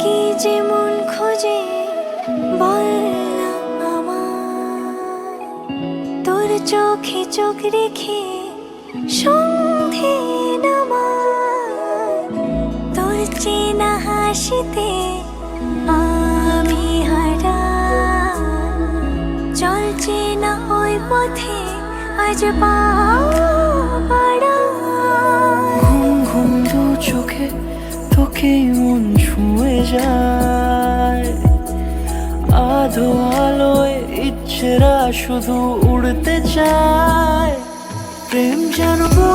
কি যে খোঁজে? তোর চোখে চোখ রেখে হাসিতে ঘুম ঘুম দু চোখে তোকে মন ছুঁয়ে যায়। আধো আলোয় ইচ্ছেরা শুধু উড়তে চায়। হলো